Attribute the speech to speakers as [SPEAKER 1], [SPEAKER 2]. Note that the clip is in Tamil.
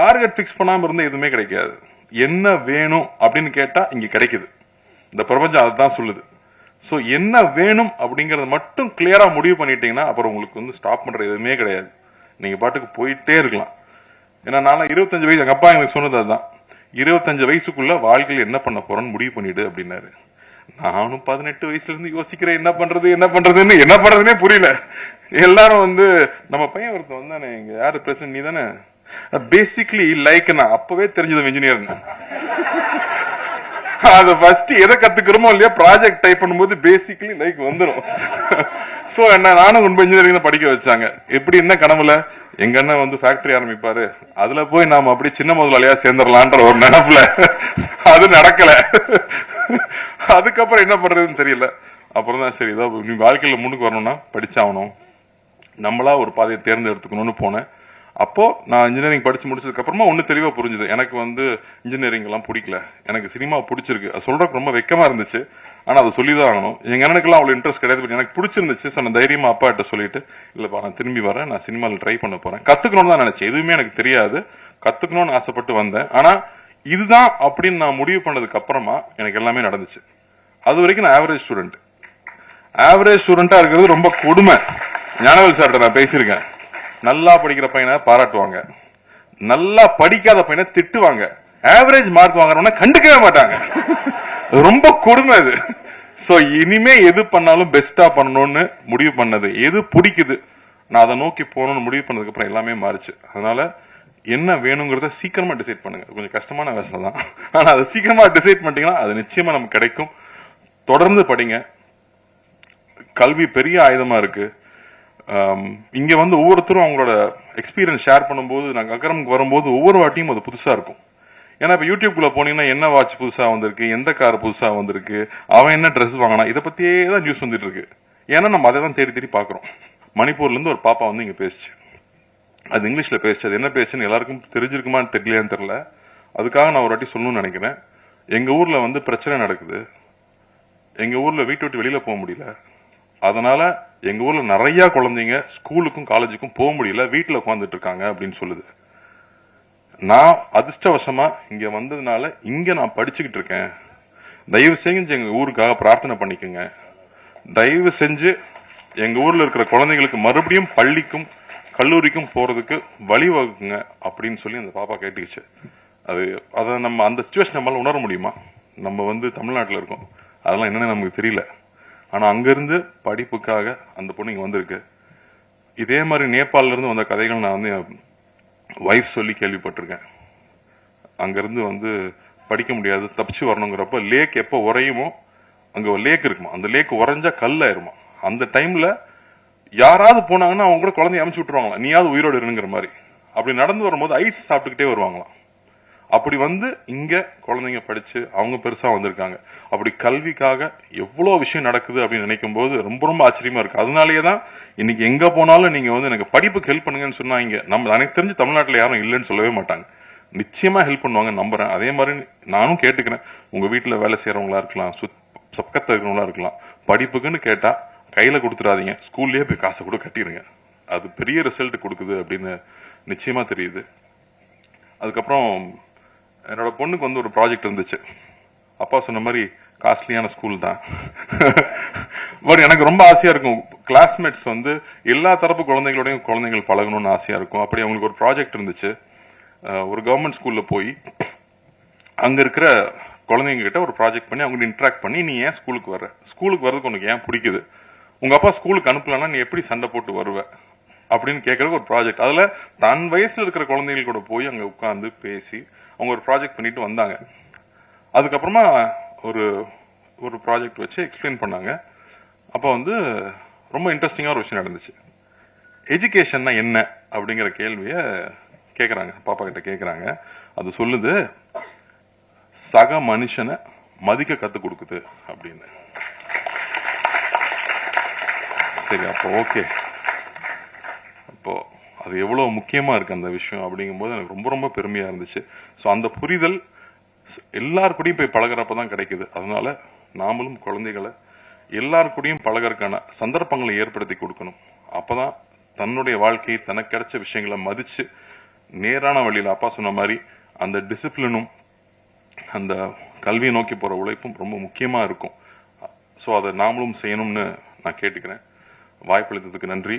[SPEAKER 1] டார்கெட் ஃபிக்ஸ் பண்ணாம இருந்தா எதுவுமே கிடைக்காது. என்ன வேணும் அப்படின்னு கேட்டா இங்க கிடைக்குது. இந்த பிரபஞ்சம் அதுதான் சொல்லுது. சோ என்ன வேணும் அப்படிங்கறத மட்டும் கிளியரா முடிவு பண்ணிட்டீங்கன்னா அப்புறம் உங்களுக்கு வந்து ஸ்டாப் பண்ற எதுவுமே கிடையாது. நீங்க பாட்டுக்கு போயிட்டே இருக்கலாம். ஏன்னா நான் இருபத்தஞ்சு வயசு எங்க அப்பா எங்களுக்கு சொன்னது அதுதான். இருபத்தஞ்சு வயசுக்குள்ள வாழ்க்கையில் என்ன பண்ண போறேன்னு முடிவு பண்ணிடு அப்படின்னாரு. நானும் பதினெட்டு வயசுல இருந்து யோசிக்கிறேன் என்ன பண்றது என்ன பண்றதுன்னு என்ன பண்றதுன்னே புரியல. எல்லாரும் வந்து நம்ம பையன் ஒருத்தன் வந்தானே இங்க யாரு பிரசிடன்ட் நீ தானே Uh, பேசிக்லி லைக் நான் அப்பவே தெரிஞ்சது இன்ஜினியர் அது ஃபர்ஸ்ட் எதை கத்துக்கிறோமோ இல்லையா ப்ராஜெக்ட் டைப் பண்ணும்போது பேசிக்கலி லைக் வந்துரும். சோ என்ன நானும் உண்மை இன்ஜினியரிங் படிக்க வச்சாங்க. எப்படி என்ன கனவுல? எங்க அண்ணன் வந்து ஃபேக்டரி ஆரம்பிப்பாரு. அதுல போய் நாம அப்படி சின்ன முதலாளியா சேர்ந்துடலான்ற ஒரு நினைப்புல அது நடக்கல. அதுக்கப்புறம் என்ன பண்றதுன்னு தெரியல. அப்புறம் தான் சரி ஏதோ நீ வாழ்க்கையில முன்னுக்கு வரணும்னா படிச்சாகணும். நம்மளா ஒரு பாதையை தேர்ந்தெடுத்துக்கணும்னு போனேன். அப்போ நான் இன்ஜினியரிங் படிச்சு முடிச்சதுக்கப்புறமா ஒன்று தெளிவாக புரிஞ்சுது. எனக்கு வந்து இன்ஜினியரிங் எல்லாம் பிடிக்கல. எனக்கு சினிமா பிடிச்சிருக்கு. அது சொல்றதுக்கு ரொம்ப வெக்கமா இருந்துச்சு. ஆனால் அதை சொல்லிதான் ஆகணும். எங்கள் அண்ணனுக்குலாம் அவ்வளோ இன்ட்ரெஸ்ட் கிடையாது but எனக்கு பிடிச்சிருந்துச்சு. ஸோ நான் தைரியமாக அப்பா கிட்ட சொல்லிட்டு இல்லைப்பா நான் திரும்பி வரேன். நான் சினிமாவில் ட்ரை பண்ண போறேன். கற்றுக்கணும்னு தான் நினச்சேன். எதுவுமே எனக்கு தெரியாது. கத்துக்கணும்னு ஆசைப்பட்டு வந்தேன். ஆனா இதுதான் அப்படின்னு நான் முடிவு பண்ணதுக்கு அப்புறமா எனக்கு எல்லாமே நடந்துச்சு. அது வரைக்கும் நான் ஆவரேஜ் ஸ்டூடெண்ட் ஆவரேஜ் ஸ்டூடெண்ட்டாக இருக்கிறது ரொம்ப கொடுமை. ஞானவேல் சார்கிட்ட நான் பேசியிருக்கேன். நல்லா படிக்கிற பையனை பாராட்டுவாங்க. நல்லா படிக்காத பையனை திட்டுவாங்க. ஆவரேஜ் மார்க் வாங்குறவன கண்டுக்கவே மாட்டாங்க. ரொம்ப கொடுமை அது. ஸோ இனிமே எது பண்ணாலும் பெஸ்டா பண்ணணும்னு முடிவு பண்ணது. எது பிடிக்குது? நான் அதை நோக்கி போகணும்னு முடிவு பண்ணதுக்கு அப்புறம் எல்லாமே மாறுச்சு. அதனால என்ன வேணுங்கிறத சீக்கிரமா டிசைட் பண்ணுங்க. கொஞ்சம் கஷ்டமான வேலை தான். ஆனா அதை சீக்கிரமா டிசைட் பண்ணிட்டீங்கன்னா அது நிச்சயமா நமக்கு கிடைக்கும். தொடர்ந்து படிங்க. கல்வி பெரிய ஆயுதமா இருக்கு. இங்க வந்து ஒவ்வொருத்தரும் அவங்களோட எக்ஸ்பீரியன்ஸ் ஷேர் பண்ணும்போது நாங்கள் அக்கரமுக்கு வரும்போது ஒவ்வொரு வாட்டியும் அது புதுசா இருக்கும். ஏன்னா இப்போ யூடியூப்குள்ள போனீங்கன்னா என்ன வாட்ச் புதுசா வந்திருக்கு எந்த கார் புதுசா வந்திருக்கு அவன் என்ன ட்ரெஸ் வாங்கினா இதை பத்தியே தான் நியூஸ் வந்துட்டு இருக்கு. ஏன்னா நம்ம அதை தான் தேடி தேடி பார்க்குறோம். மணிப்பூர்லேருந்து ஒரு பாப்பா வந்து இங்கே பேசுச்சு. அது இங்கிலீஷில் பேசுச்சு. அது என்ன பேசுன்னு எல்லாருக்கும் தெரிஞ்சிருக்குமான்னு தெரியலையான்னு தெரில அதுக்காக நான் ஒரு வாட்டி சொல்லணும்னு நினைக்கிறேன். எங்கள் ஊரில் வந்து பிரச்சனை நடக்குது. எங்கள் ஊரில் வீட்டை விட்டு வெளியில் போக முடியல. அதனால எங்கள் ஊரில் நிறையா குழந்தைங்க ஸ்கூலுக்கும் காலேஜுக்கும் போக முடியல வீட்டில் உட்காந்துட்டு இருக்காங்க அப்படின்னு சொல்லுது. நான் அதிர்ஷ்டவசமாக இங்கே வந்ததுனால இங்கே நான் படிச்சுக்கிட்டு இருக்கேன். தயவு செஞ்சு எங்கள் ஊருக்காக பிரார்த்தனை பண்ணிக்கோங்க. தயவு செஞ்சு எங்கள் ஊரில் இருக்கிற குழந்தைங்களுக்கு மறுபடியும் பள்ளிக்கும் கல்லூரிக்கும் போகிறதுக்கு வழிவகுக்குங்க அப்படின்னு சொல்லி அந்த பாப்பா கேட்டுக்கிச்சு. அது அதை நம்ம அந்த சுச்சுவேஷன் நம்மளால் உணர முடியுமா? நம்ம வந்து தமிழ்நாட்டில் இருக்கோம். அதெல்லாம் என்னன்னு நமக்கு தெரியல. ஆனால் அங்கேருந்து படிப்புக்காக அந்த பொண்ணு இங்கே வந்திருக்கு. இதே மாதிரி நேபாளிலேருந்து வந்த கதைகள் நான் வந்து ஒய்ஃப் சொல்லி கேள்விப்பட்டிருக்கேன். அங்கேருந்து வந்து படிக்க முடியாது தப்பிச்சு வரணுங்கிறப்ப லேக் எப்போ உறையுமோ அங்கே ஒரு லேக் இருக்குமா? அந்த லேக் உறைஞ்சா கல்லாயிருமா? அந்த டைமில் யாராவது போனாங்கன்னா அவங்க கூட குழந்தைய அமுச்சு விட்டுருவாங்களா? நீயாவது உயிரோடு இருங்கிற மாதிரி. அப்படி நடந்து வரும்போது ஐஸ் சாப்பிட்டுக்கிட்டே வருவாங்களாம். அப்படி வந்து இங்க குழந்தைங்க படிச்சு அவங்க பெருசா வந்திருக்காங்க. அப்படி கல்விக்காக எவ்வளவு விஷயம் நடக்குது அப்படின்னு நினைக்கும் போது ரொம்ப ரொம்ப ஆச்சரியமா இருக்கு. அதனாலேயே தான் இன்னைக்கு எங்க போனாலும் நீங்க வந்து எனக்கு படிப்புக்கு ஹெல்ப் பண்ணுங்கன்னு சொன்னா இங்க நம்ம எனக்கு தெரிஞ்சு தமிழ்நாட்டில் யாரும் இல்லைன்னு சொல்லவே மாட்டாங்க. நிச்சயமா ஹெல்ப் பண்ணுவாங்க நம்புறேன். அதே மாதிரி நானும் கேட்டுக்கிறேன். உங்க வீட்டுல வேலை செய்யறவங்களா இருக்கலாம் சுத்- இருக்கிறவங்களா இருக்கலாம். படிப்புக்குன்னு கேட்டா கையில கொடுத்துடாதீங்க. ஸ்கூல்லயே போய் காசை கூட கட்டிடுங்க. அது பெரிய ரிசல்ட் கொடுக்குது அப்படின்னு நிச்சயமா தெரியுது. அதுக்கப்புறம் என்னோட பொண்ணுக்கு வந்து ஒரு ப்ராஜெக்ட் இருந்துச்சு. அப்பா சொன்ன மாதிரி காஸ்ட்லியான ஸ்கூல் தான். பட் எனக்கு ரொம்ப ஆசையா இருக்கும். கிளாஸ்மேட்ஸ் வந்து எல்லா தரப்பு குழந்தைகளோடையும் குழந்தைகள் பழகணும்னு ஆசையா இருக்கும். அப்படி அவங்களுக்கு ஒரு ப்ராஜெக்ட் இருந்துச்சு. ஒரு கவர்மெண்ட் ஸ்கூல்ல போய் அங்க இருக்கிற குழந்தைங்க கிட்ட ஒரு ப்ராஜெக்ட் பண்ணி அவங்க இன்ட்ராக்ட் பண்ணி நீ ஏன் ஸ்கூலுக்கு வர ஸ்கூலுக்கு வர்றதுக்கு உனக்கு ஏன் பிடிக்குது? உங்க அப்பா ஸ்கூலுக்கு அனுப்பலன்னா நீ எப்படி சண்டை போட்டு வருவ? அப்படின்னு கேட்கறதுக்கு ஒரு ப்ராஜெக்ட் அதுல தன் வயசுல இருக்கிற குழந்தைகள் கூட போய் அங்க உட்காந்து பேசி அவங்க ஒரு ப்ராஜெக்ட் பண்ணிட்டு வந்தாங்க. அதுக்கப்புறமா ஒரு ஒரு ப்ராஜெக்ட் வச்சு எக்ஸ்பிளைன் பண்ணாங்க. அப்போ வந்து ரொம்ப இன்ட்ரெஸ்டிங்காக ஒரு விஷயம் நடந்துச்சு. எஜுகேஷன்னா என்ன அப்படிங்கிற கேள்வியை கேட்குறாங்க பாப்பா கிட்ட கேட்குறாங்க அது சொல்லுது சக மனுஷனை மதிக்க கற்றுக் கொடுக்குது அப்படின்னு. சரி அப்போ ஓகே அப்போ அது எவ்வளோ முக்கியமாக இருக்குது அந்த விஷயம் அப்படிங்கும்போது எனக்கு ரொம்ப ரொம்ப பெருமையாக இருந்துச்சு. ஸோ அந்த புரிதல் எல்லார் கூடயும் போய் பழகுறப்ப தான் கிடைக்குது. அதனால நாமளும் குழந்தைகளை எல்லார் கூடயும் பழகறதுக்கான சந்தர்ப்பங்களை ஏற்படுத்தி கொடுக்கணும். அப்பதான் தன்னுடைய வாழ்க்கை தனக்கு கிடைச்ச விஷயங்களை மதித்து நேரான வழியில் அப்பா சொன்ன மாதிரி அந்த டிசிப்ளினும் அந்த கல்வியை நோக்கி போகிற உழைப்பும் ரொம்ப முக்கியமாக இருக்கும். ஸோ அதை நாமளும் செய்யணும்னு நான் கேட்டுக்கிறேன். வாய்ப்பளித்ததுக்கு நன்றி.